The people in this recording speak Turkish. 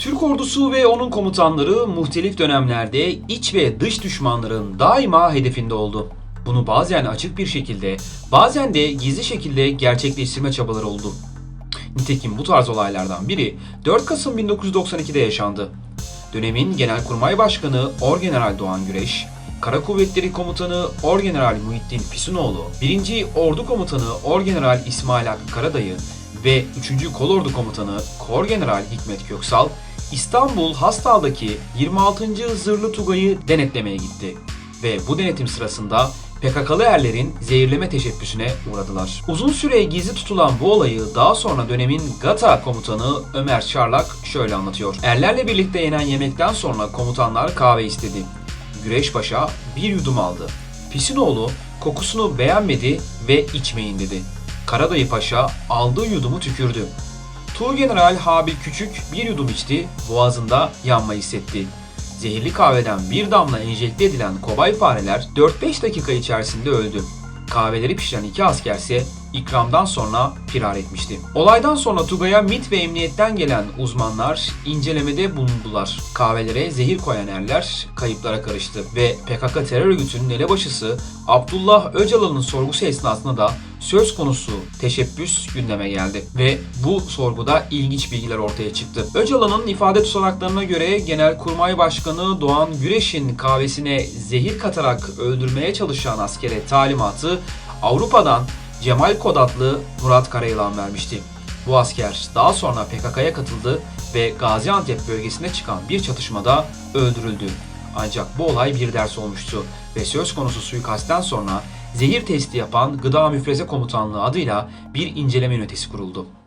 Türk ordusu ve onun komutanları muhtelif dönemlerde iç ve dış düşmanların daima hedefinde oldu. Bunu bazen açık bir şekilde, bazen de gizli şekilde gerçekleştirme çabaları oldu. Nitekim bu tarz olaylardan biri 4 Kasım 1992'de yaşandı. Dönemin Genelkurmay Başkanı Orgeneral Doğan Güreş, Kara Kuvvetleri Komutanı Orgeneral Muhittin Pisunoğlu, 1. Ordu Komutanı Orgeneral İsmail Hakkı Karadayı ve 3. Kolordu Komutanı Korgeneral Hikmet Köksal, İstanbul Hastal'daki 26. Zırhlı Tugay'ı denetlemeye gitti. Ve bu denetim sırasında PKK'lı erlerin zehirleme teşebbüsüne uğradılar. Uzun süre gizli tutulan bu olayı daha sonra dönemin GATA komutanı Ömer Çarlak şöyle anlatıyor. Erlerle birlikte yenen yemekten sonra komutanlar kahve istedi. Güreş Paşa bir yudum aldı. Pisinoğlu kokusunu beğenmedi ve içmeyin dedi. Karadayı Paşa aldığı yudumu tükürdü. Tuğgeneral Habil Küçük bir yudum içti, boğazında yanma hissetti. Zehirli kahveden bir damla enjekte edilen kobay fareler 4-5 dakika içerisinde öldü. Kahveleri pişiren iki askerse ikramdan sonra firar etmişti. Olaydan sonra Tugay'a MIT ve emniyetten gelen uzmanlar incelemede bulundular. Kahvelere zehir koyan erler kayıplara karıştı ve PKK terör örgütünün elebaşısı Abdullah Öcalan'ın sorgusu esnasında da söz konusu teşebbüs gündeme geldi ve bu sorguda ilginç bilgiler ortaya çıktı. Öcalan'ın ifade tutanaklarına göre Genelkurmay Başkanı Doğan Güreş'in kahvesine zehir katarak öldürmeye çalışan askere talimatı Avrupa'dan Cemal Kod adlı Murat Karayılan vermişti. Bu asker daha sonra PKK'ya katıldı ve Gaziantep bölgesine çıkan bir çatışmada öldürüldü. Ancak bu olay bir ders olmuştu ve söz konusu suikastten sonra zehir testi yapan Gıda Müfreze Komutanlığı adıyla bir inceleme ünitesi kuruldu.